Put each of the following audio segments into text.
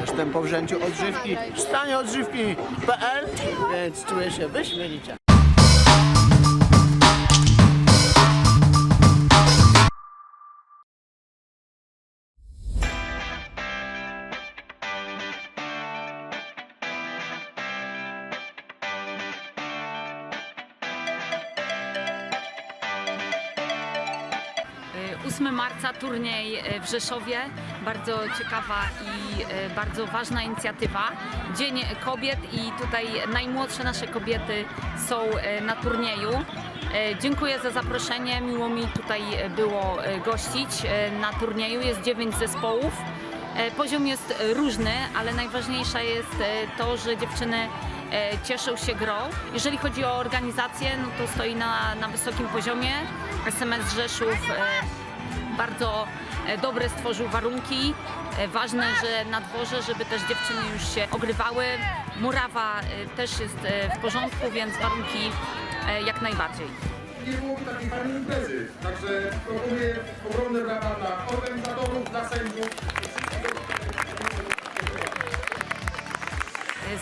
Jestem po wzięciu odżywki w stanie odżywki.pl, więc czuję się wyśmienicie. 8 marca turniej y, w Rzeszowie. Bardzo ciekawa i y, bardzo ważna inicjatywa. Dzień Kobiet i tutaj najmłodsze nasze kobiety są y, na turnieju. Dziękuję za zaproszenie. Miło mi tutaj było gościć na turnieju. Jest 9 zespołów. E, Poziom jest e, różny, ale najważniejsze jest e, to, że dziewczyny e, cieszą się grą. Jeżeli chodzi o organizację, no to stoi na, na wysokim poziomie. SMS Rzeszów e, bardzo e, dobre stworzył warunki. E, Ważne, że na dworze, żeby też dziewczyny już się ogrywały. Murawa e, też jest w porządku, więc warunki jak najbardziej. nie byłoby takiej fajnej imprezy. Także proponuję ogromne brawa dla organizatorów, dla sędziów.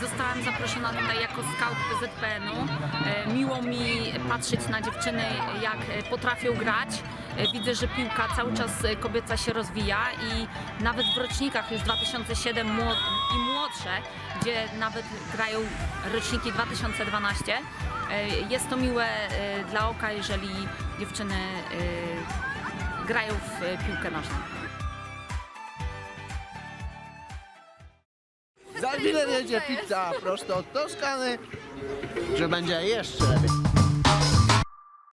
Zostałam zaproszona tutaj jako scout PZPN-u. Miło mi patrzeć na dziewczyny, jak potrafią grać. E, Widzę, że piłka cały czas e, kobieca się rozwija i nawet w rocznikach już 2007 młod- i młodsze, gdzie nawet grają roczniki 2012. e, Jest to miłe dla oka, jeżeli dziewczyny grają w piłkę nożną. Za chwilę jedzie pizza prosto od Toskany, że będzie jeszcze lepiej.